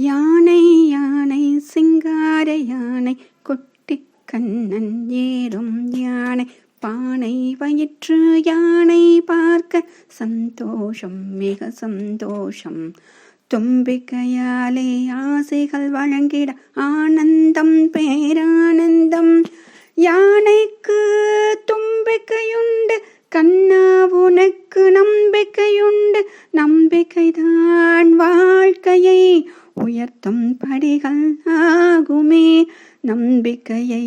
யானை யானை சிங்கார யானை கொட்டி கண்ணன் ஏறும் யானை பானை வயிற்று யானை பார்க்க சந்தோஷம் மிக சந்தோஷம். தும்பிக்கையாலே ஆசைகள் வழங்கிட ஆனந்தம் பேரானந்தம். யானைக்கு தும்பிக்கையுண்டு கண்ணா உனக்கு நம்பிக்கையுண்டு. நம்பிக்கைதான் வா உயர்த்தும் படிகள் ஆகுமே. நம்பிக்கையை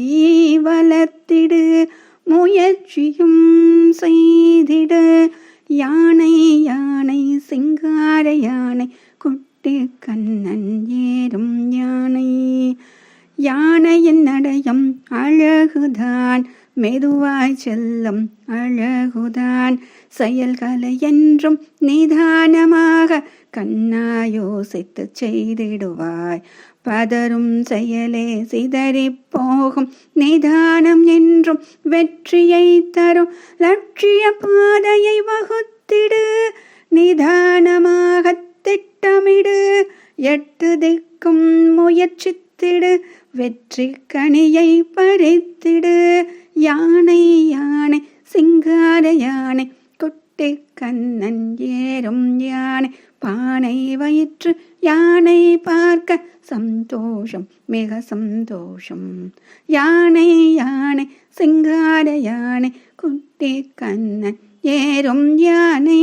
வளர்த்திடு முயற்சியும் செய்திடு. யானை யானை சிங்கார யானை குட்டி கண்ணன் ஏறும் யானை. யானையின் நடையம் அழகுதான் மெதுவாய் செல்லும் அழகுதான். செயல்களை என்றும் நிதானமாக கண்ணா யோசித்து செய்திடுவாய். பதரும் செயலே சிதறி போகும் நிதானம் என்றும் வெற்றியை தரும். லட்சிய பாதையை வகுத்திடு நிதானமாக திட்டமிடு. எட்டு திக்கும் முயற்சித்திடு வெற்றி கனியை பறித்திடு. யானை யானை சிங்கார யானை குட்டி கண்ணன் ஏறும் யானை பானை வயிற்று யானை பார்க்க சந்தோஷம் மிக சந்தோஷம். யானை யானை சிங்கார யானை குட்டி கண்ணன் ஏறும் யானை.